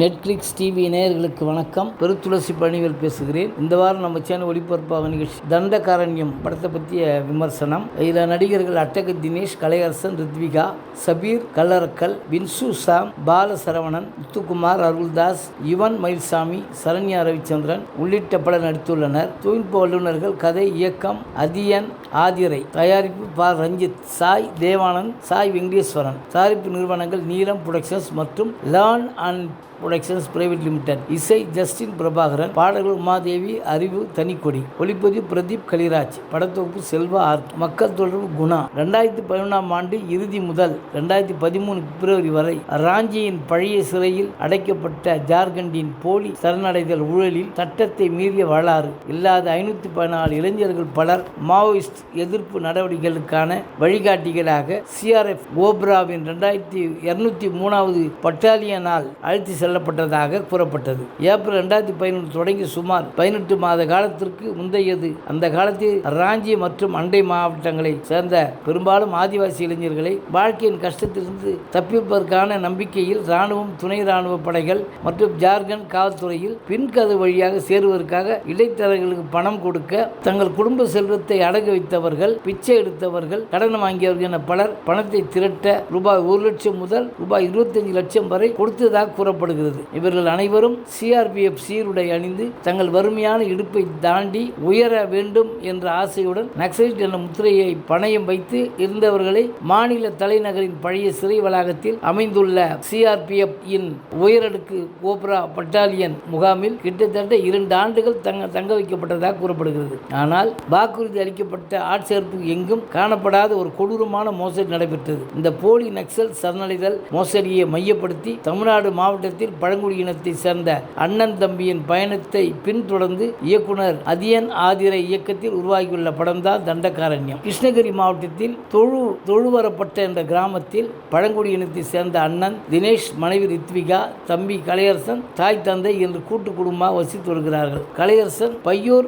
Netflix TV நேயர்களுக்கு வணக்கம். பெருத்துளசி பழனிவேல் பேசுகிறேன். இந்த வாரம் நம்ம சேனல் ஒளிபரப்பாக நிகழ்ச்சி தண்டகாரண்யம் படத்தை பற்றிய விமர்சனம். இதில் நடிகர்கள் அட்டக தினேஷ் கலையரசன் ரித்விகா சபீர் கல்லறக்கல் வின்சு சாம் பாலசரவணன் முத்துக்குமார் அருள்தாஸ் யுவன் மயில்சாமி சரண்யா ரவிச்சந்திரன் உள்ளிட்ட பலர் நடித்துள்ளனர். தொழில்நுட்ப வல்லுநர்கள் கதை இயக்கம் அதியன் ஆதிரை தயாரிப்பு ப. ரஞ்சித் சாய் தேவானந்த் சாய் வெங்கடேஸ்வரன். தயாரிப்பு நிறுவனங்கள் நீலம் புரொடக்ஷன்ஸ் மற்றும் learn and productions private limited இசை ஜஸ்டின் பிரபாகரன் பாடல்கள் உமாதேவி அறிவு தனிக்கொடி. ஒளிப்பதிவு பிரதீப் கலிராஜ். படத்தொகுப்பு செல்வா ஆர்ட். மக்கள் தொடர்பு குணா. ரெண்டாயிரத்தி பதினொன்றாம் ஆண்டு இறுதி முதல் ரெண்டாயிரத்தி பதிமூணு பிப்ரவரி வரை ராஞ்சியின் பழைய சிறையில் அடைக்கப்பட்ட ஜார்க்கண்டின் போலி சரணடைதல் ஊழலில் சட்டத்தை மீறிய வரலாறு. இல்லாத ஐநூற்றி பதினாலு இளைஞர்கள் பலர் மாவோயிஸ்ட் எதிர்ப்பு நடவடிக்கைகளுக்கான வழிகாட்டிகளாக சிஆர்எஃப் கோப்ராவின் ரெண்டாயிரத்தி இருநூத்தி மூணாவது பட்டாலியனால் அழைத்து செல்லப்பட்டதாக கூறப்பட்டது. ஏப்ரல் ரெண்டாயிரத்தி பதினொன்று தொடங்கி சுமார் பதினெட்டு மாத காலத்திற்கு முந்தையது. அந்த காலத்தில் ராஞ்சி மற்றும் அண்டை மாவட்டங்களை சேர்ந்த பெரும்பாலும் ஆதிவாசி இளைஞர்களை வாழ்க்கையின் கஷ்டத்திலிருந்து தப்பிப்பதற்கான நம்பிக்கையில் இராணுவம் துணை இராணுவ படைகள் மற்றும் ஜார்க்கண்ட் காவல்துறையில் பின்கது வழியாக சேருவதற்காக இடைத்தரகர்களுக்கு பணம் கொடுக்க தங்கள் குடும்ப செல்வத்தை அடகு வைத்தவர்கள் பிச்சை எடுத்தவர்கள் கடன் வாங்கியவர்கள் என பலர் பணத்தை திரட்ட ரூபாய் ஒரு லட்சம் முதல் ரூபாய் இருபத்தஞ்சு லட்சம் வரை கொடுத்ததாக கூறப்படுகிறது. இவர்கள் அனைவரும் சிஆர்பிஎஃப் சீருடை அணிந்து தங்கள் வறுமையான இடுப்பை தாண்டி உயர வேண்டும் என்ற ஆசையுடன் நக்சலைட் என்ற முத்திரையை பணயம் வைத்து இருந்தவர்களை மாநில தலைநகரின் பழைய சிறை வளாகத்தில் அமைந்துள்ள சிஆர்பிஎஃப் இன் உயரடுக்கு கோப்ரா பட்டாலியன் முகாமில் கிட்டத்தட்ட இரண்டு ஆண்டுகள் தங்க தங்க வைக்கப்பட்டதாக கூறப்படுகிறது. ஆனால் வாக்குறுதி அளிக்கப்பட்ட ஆட்சேர்ப்பு எங்கும் காணப்படாத ஒரு கொடூரமான மோசடி நடைபெற்றது. இந்த போலி நக்சல் சரணடைதல் மோசடியை மையப்படுத்தி தமிழ்நாடு மாவட்டத்தில் பழங்குடியினத்தை சேர்ந்த அண்ணன் தம்பியின் பயணத்தை பின்தொடர்ந்து இயக்குனர் அதியன் ஆதிரை இயக்கத்தில் உருவாகியுள்ள படம்தான் தண்டகாரண்யம். கிருஷ்ணகிரி மாவட்டத்தில் தொழு தொழுவரப்பட்ட என்ற கிராமத்தில் பழங்குடி பழங்குடியினத்தை சேர்ந்த அண்ணன் தினேஷ் மனைவி ரித்விகா தம்பி கலையரசன் தாய் தந்தை என்று கூட்டு குடும்பமாக வசித்து வருகிறார்கள். கலையரசன் பையூர்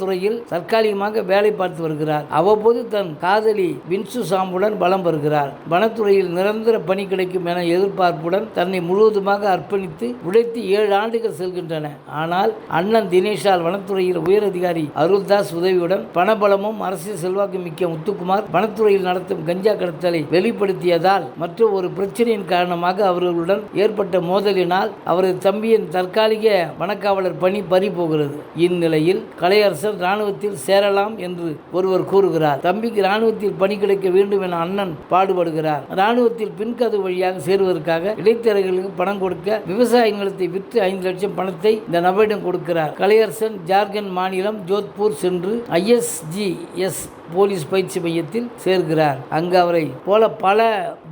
துறையில் தற்காலிகமாக வேலை பார்த்து வருகிறார். அவ்வப்போது தன் காதலி வின்சு சாம்புடன் பலம் வருகிறார். வனத்துறையில் நிரந்தர பணி கிடைக்கும் என எதிர்பார்ப்புடன் தன்னை முழுவதுமாக அர்ப்பணித்து உழைத்து ஏழு ஆண்டுகள் செல்கின்றன. ஆனால் அண்ணன் தினேஷால் வனத்துறையில் உயர் அதிகாரி அருள்தாஸ் உதவியுடன் பணபலமும் அரசியல் செல்வாக்கு மிக்க முத்துக்குமார் வனத்துறையில் நடத்தும் கஞ்சா கடத்தலை வெளிப்படுத்தியதால் மற்றும் ஒரு பிரச்சனையின் காரணமாக அவர்களுடன் ஏற்பட்ட மோதலினால் அவரது தம்பியின் தற்காலிக வனக்காவலர் பணி பறி போகிறது இந்நிலையில் கலையரசன் இராணுவத்தில் சேரலாம் என்று ஒருவர் கூறுகிறார். தம்பிக்கு இராணுவத்தில் பணி கிடைக்க வேண்டும் என அண்ணன் பாடுபடுகிறார். இராணுவத்தில் பின்கது வழியாக சேருவதற்காக இடைத்தரகர்களுக்கு பணம் கொடுக்க விவசாய நிலத்தை விற்று ஐந்து லட்சம் பணத்தை இந்த நபரிடம் கொடுக்கிறார். கலையரசன் ஜார்க்கண்ட் மாநிலம் ஜோத்பூர் சென்று ஐஎஸ்ஜிஎஸ் போலீஸ் பயிற்சி மையத்தில் சேர்கிறார். அங்கு அவரை போல பல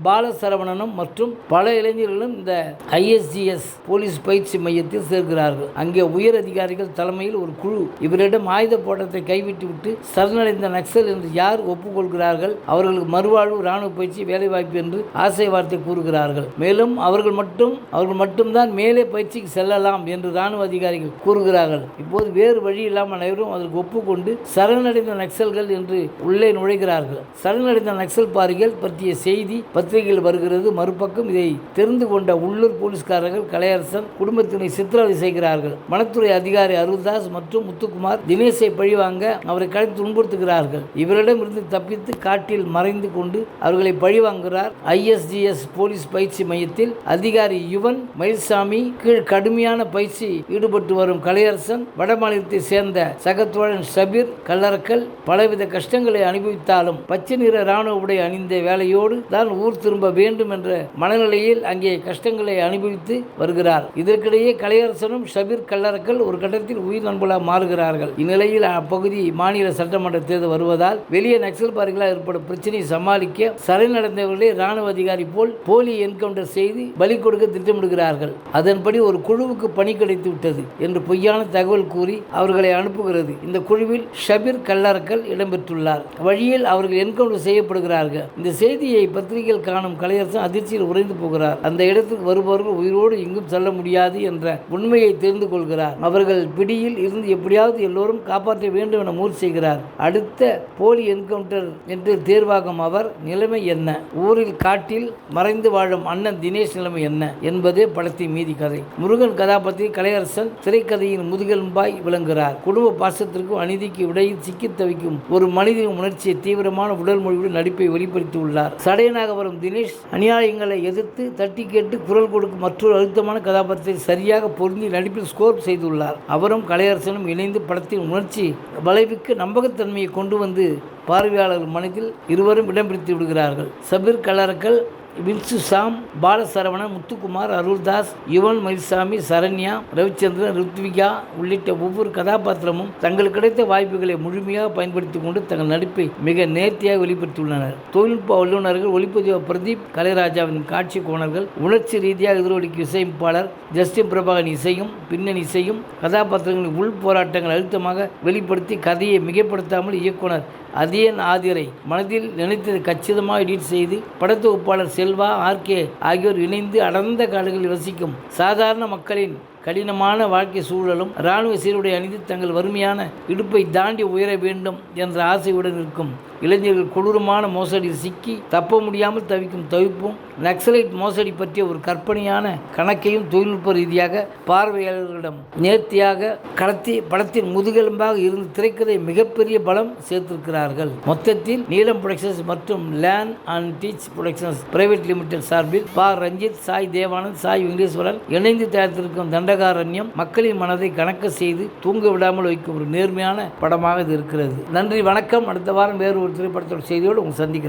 பாலசரவணனும் மற்றும் பல இளைஞர்களும் இந்த ஐஎஸ்ஜிஎஸ் போலீஸ் பயிற்சி மையத்தில் சேர்க்கிறார்கள் அங்கே உயர் அதிகாரிகள் தலைமையில் ஒரு குழு. இவரிடம் ஆயுத போட்டத்தை கைவிட்டுவிட்டு சரணடைந்த நக்சல் என்று யார் ஒப்புக்கொள்கிறார்கள்? அவர்களுக்கு மறுவாழ்வு இராணுவ பயிற்சி வேலைவாய்ப்பு என்று ஆசை வார்த்தை கூறுகிறார்கள். மேலும் அவர்கள் மட்டும் அவர்கள் மட்டும்தான் மேலே பயிற்சிக்கு செல்லலாம் என்று இராணுவ அதிகாரிகள் கூறுகிறார்கள். இப்போது வேறு வழி இல்லாமல் அனைவரும் அதற்கு ஒப்புக்கொண்டு சரணடைந்த நக்சல்கள் என்று உள்ளே நுழைகிறார்கள். சரணடைந்த நக்சல் பாரிகள் பற்றிய செய்தி பத்திரிகையில் வருகிறது. மறுபக்கம் இதை தெரிந்து கொண்ட உள்ளூர் போலீஸ்காரர்கள் கலையரசன் குடும்பத்தினை சித்திரவதை செய்கிறார்கள். வனத்துறை அதிகாரி அருள்தாஸ் மற்றும் முத்துக்குமார் தினேஷை பழிவாங்க அவரை கழித்து துன்புறுத்துகிறார்கள். இவரிடமிருந்து தப்பித்து காட்டில் மறைந்து கொண்டு அவர்களை பழிவாங்குகிறார். ஐஎஸ்டிஎஸ் போலீஸ் பயிற்சி மையத்தில் அதிகாரி யுவன் மயில்சாமி கீழ் கடுமையான பயிற்சி ஈடுபட்டு வரும் கலையரசன் வடமாநிலத்தை சேர்ந்த சகத்தோழன் சபீர் கல்லறக்கல் பலவித கஷ்டங்கள் அனுபவித்தாலும் பச்சை நிற இராணுவ உடை அணிந்த வேலையோடு தான் ஊர் திரும்ப வேண்டும் என்ற மனநிலையில் அங்கே கஷ்டங்களை அனுபவித்து வருகிறார். இதற்கிடையே கலையரசனும் ஷபீர் கல்லறக்கல் ஒரு கட்டத்தில் உயிர் நண்பர்களாக மாறுகிறார்கள். இந்நிலையில் அப்பகுதி மாநில சட்டமன்ற தேர்தல் வருவதால் வெளியே நக்சல்பாரிகளால் ஏற்படும் பிரச்சனையை சமாளிக்க சரணடைந்தவர்களே இராணுவ அதிகாரி போல் போலி என்கவுண்டர் செய்து பலி கொடுக்க திட்டமிடுகிறார்கள். அதன்படி ஒரு குழுவுக்கு பணி கிடைத்து விட்டது என்று பொய்யான தகவல் கூறி அவர்களை அனுப்புகிறது. இந்த குழுவில் ஷபீர் கல்லறக்கல் இடம்பெற்றுள்ளார் வழியில் அவர்கள் என்கவுண்டர் செய்யப்படுகிறார்கள். இந்த செய்தியை பத்திரிகையில் காணும் கலையரசன் அதிர்ச்சியில் உறைந்து போகிறார். அந்த இடத்துக்கு வருபவர்கள் உயிரோடு எங்கும் செல்ல முடியாது என்ற உண்மையை தெரிந்து கொள்கிறார். அவர்கள் பிடியில் இருந்து எப்படியாவது எல்லோரும் காப்பாற்ற வேண்டும் என மூர் செய்கிறார். அடுத்த போலி என்கவுண்டர் என்று தேர்வாகும் அவர் நிலைமை என்ன? ஊரில் காட்டில் மறைந்து வாழும் அண்ணன் தினேஷ் நிலைமை என்ன? என்பது என்பதே படத்தின் மீதி கதை. முருகன் கதாபாத்திரத்தில் கலையரசன் திரைக்கதையின் முதுகெலும்பாய் விளங்குகிறார். குடும்ப பாசத்திற்கும் அநீதிக்கு விடையில் சிக்கித் தவிக்கும் ஒரு மனிதனின் உணர்ச்சியை தீவிரமான உடல் மொழியுடன் நடிப்பை வெளிப்படுத்தியுள்ளார் சடையனாக வரும் தினேஷ் அநியாயங்களை எதிர்த்து தட்டி கேட்டு குரல் கொடுக்கும் மற்றொரு அழுத்தமான கதாபாத்திரத்தை சரியாக பொருந்தி நடிப்பில் ஸ்கோர் செய்துள்ளார். அவரும் கலையரசனும் இணைந்து படத்தின் உணர்ச்சி வளைவுக்கு நம்பகத்தன்மையை கொண்டு வந்து பார்வையாளர்கள் மனதில் இருவரும் இடம் பிடித்து விடுகிறார்கள். சபீர் கலரக்கல் வின்சுசாம் பாலசரவணன் முத்துக்குமார் அருள்தாஸ் யுவன் மயில்சாமி சரண்யா ரவிச்சந்திரன் ருத்விகா உள்ளிட்ட ஒவ்வொரு கதாபாத்திரமும் தங்களுக்கு கிடைத்த வாய்ப்புகளை முழுமையாக பயன்படுத்தி கொண்டு தங்கள் நடிப்பை மிக நேர்த்தியாக வெளிப்படுத்தியுள்ளனர். தொழில்நுட்ப வல்லுநர்கள் ஒளிப்பதிவு பிரதீப் கலைராஜாவின் காட்சி கோணர்கள் உணர்ச்சி ரீதியாக எதிரொலிக்கு இசையமைப்பாளர் ஜஸ்டின் பிரபாகரன் இசையும் பின்னணி இசையும் கதாபாத்திரங்களின் உள் போராட்டங்கள் அழுத்தமாக வெளிப்படுத்தி கதையை மிகப்படுத்தாமல் இயக்குனர் அதியன் ஆதிரை மனதில் நினைத்ததை கச்சிதமாக எடிட் செய்து படத்தொகுப்பாளர் செல்வா ஆர்கே ஆகியோர் இணைந்து அடர்ந்த காடுகளில் வசிக்கும் சாதாரண மக்களின் கடினமான வாழ்க்கை சூழலும் இராணுவ சீருடை அணிந்து தங்கள் வறுமையான இடுப்பை தாண்டி உயர வேண்டும் என்ற ஆசையுடன் இருக்கும். இளைஞர்கள் கொடூரமான மோசடியில் சிக்கி தப்ப முடியாமல் தவிக்கும் தவிப்பும் நக்சலைட் மோசடி பற்றிய ஒரு கற்பனையான கணக்கையும் தொழில்நுட்ப ரீதியாக பார்வையாளர்களிடம் நேர்த்தியாக கடத்தி படத்தின் முதுகெலும்பாக இருந்து திரைக்கதை மிகப்பெரிய பலம் சேர்த்திருக்கிறார்கள். மொத்தத்தில் நீலம் புரொடக்ஷன்ஸ் மற்றும் learn and teach productions private limited சார்பில் பா. ரஞ்சித் சாய் தேவானந்த் சாய் வெங்கடேஸ்வரன் இணைந்து தயாரித்திருக்கும் தண்டகாரண்யம் மக்களின் மனதை கணக்க செய்து தூங்க விடாமல் வைக்கும் ஒரு நேர்மையான படமாக இது இருக்கிறது. நன்றி வணக்கம். அடுத்த வாரம் வேறு ஒரு திரைப்படத்தோட செய்தியோடு உங்களை சந்திக்கிறேன்.